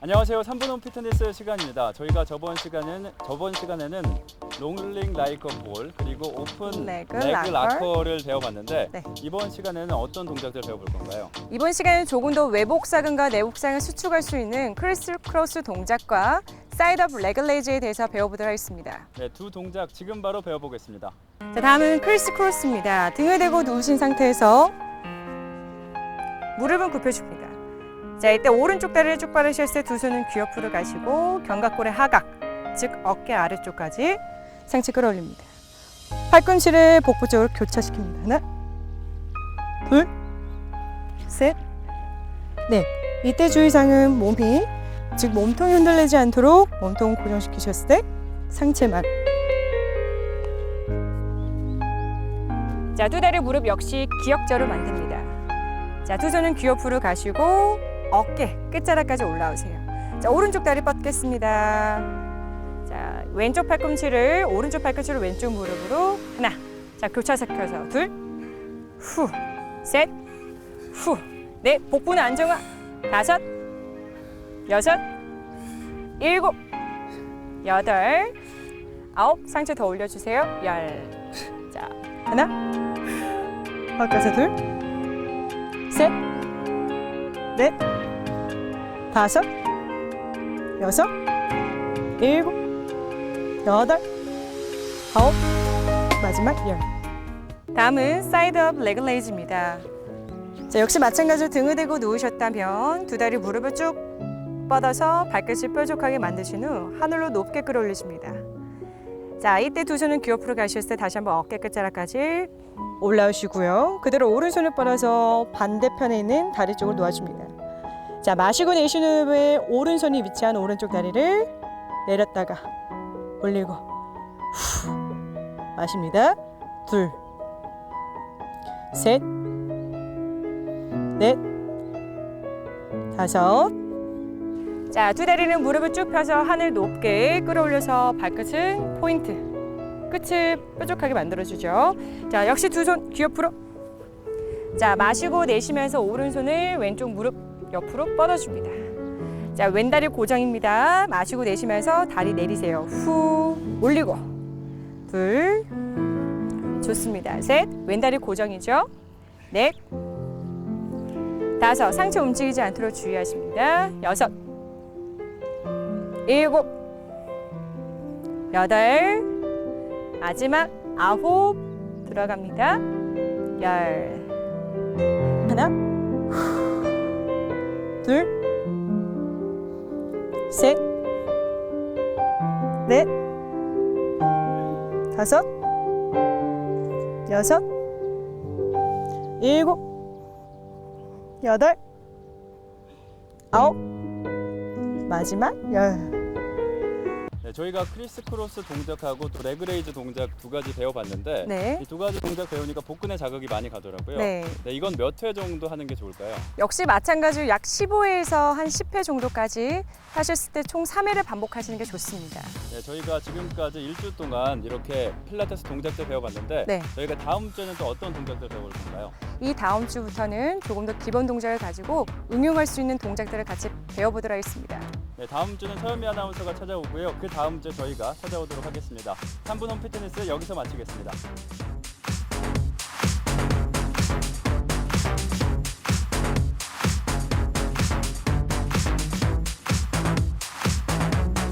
안녕하세요. 3분 홈 피트니스 시간입니다. 저희가 저번 시간은 저번 시간에는 롱링 라이커 볼 그리고 오픈 레그 레그 락커. 락커를 배워봤는데 네. 이번 시간에는 어떤 동작들 배워볼 건가요? 이번 시간에는 조금 더 외복사근과 내복사근을 수축할 수 있는 크리스 크로스 동작과 사이드업 레글레이즈에 대해서 배워보도록 하겠습니다. 네, 두 동작 지금 바로 배워보겠습니다. 자, 다음은 크리스 크로스입니다. 등을 대고 누우신 상태에서 무릎은 굽혀줍니다. 자, 이때 오른쪽 다리를 쭉 뻗으셨을 때두 손은 귀 옆으로 가시고 견갑골의 하각, 즉 어깨 아래쪽까지 상체 끌어올립니다. 팔꿈치를 복부 쪽으로 교차시킵니다. 하나, 둘, 셋, 넷. 이때 주의사항은 몸이, 즉 몸통이 흔들리지 않도록 몸통 고정시키셨을 때 상체만 자, 두 다리 무릎 역시 기역자로 만듭니다. 자, 두 손은 귀 옆으로 가시고 어깨 끝자락까지 올라오세요. 자, 오른쪽 다리 뻗겠습니다. 자, 왼쪽 팔꿈치를 오른쪽 팔꿈치를 왼쪽 무릎으로 하나. 자, 교차시켜서 둘, 후, 셋, 후, 넷. 복부는 안정화. 다섯, 여섯, 일곱, 여덟, 아홉. 상체 더 올려주세요. 열. 자, 하나. 바꿔서 둘, 셋, 넷, 다섯, 여섯, 일곱, 여덟, 아홉, 마지막 열. 다음은 사이드업 레글레이즈입니다. 자, 역시 마찬가지로 등을 대고 누우셨다면 두 다리 무릎을 쭉 뻗어서 발끝을 뾰족하게 만드신 후 하늘로 높게 끌어올리십니다. 자, 이때 두 손은 귀 옆으로 가셨을 때 다시 한번 어깨 끝자락까지 올라오시고요. 그대로 오른손을 뻗어서 반대편에 있는 다리 쪽으로 놓아줍니다. 자, 마시고 내쉬는 후에 오른손이 위치한 오른쪽 다리를 내렸다가 올리고 후 마십니다. 둘, 셋, 넷, 다섯. 자, 두 다리는 무릎을 쭉 펴서 하늘 높게 끌어올려서 발끝은 포인트. 끝을 뾰족하게 만들어주죠. 자, 역시 두 손 귀 옆으로. 자, 마시고 내쉬면서 오른손을 왼쪽 무릎 옆으로 뻗어줍니다. 자, 왼다리 고정입니다. 마시고 내쉬면서 다리 내리세요. 후, 올리고. 둘, 좋습니다. 셋, 왼다리 고정이죠. 넷, 다섯, 상체 움직이지 않도록 주의하십니다. 여섯, 일곱, 여덟, 마지막 아홉 들어갑니다. 열 하나 둘 셋, 넷, 다섯, 여섯, 일곱, 여덟, 아홉, 마지막 열. 네, 저희가 크리스 크로스 동작하고 또 레그레이즈 동작 두 가지 배워봤는데 네. 이 두 가지 동작 배우니까 복근에 자극이 많이 가더라고요. 네. 네, 이건 몇 회 정도 하는 게 좋을까요? 역시 마찬가지로 약 15회에서 한 10회 정도까지 하셨을 때 총 3회를 반복하시는 게 좋습니다. 네, 저희가 지금까지 일주 동안 이렇게 필라테스 동작들 배워봤는데 네. 저희가 다음 주에는 또 어떤 동작들 배워볼 건가요? 이 다음 주부터는 조금 더 기본 동작을 가지고 응용할 수 있는 동작들을 같이 배워보도록 하겠습니다. 네, 다음 주는 서현미 아나운서가 찾아오고요. 그 다음 주 저희가 찾아오도록 하겠습니다. 3분 홈 피트니스 여기서 마치겠습니다.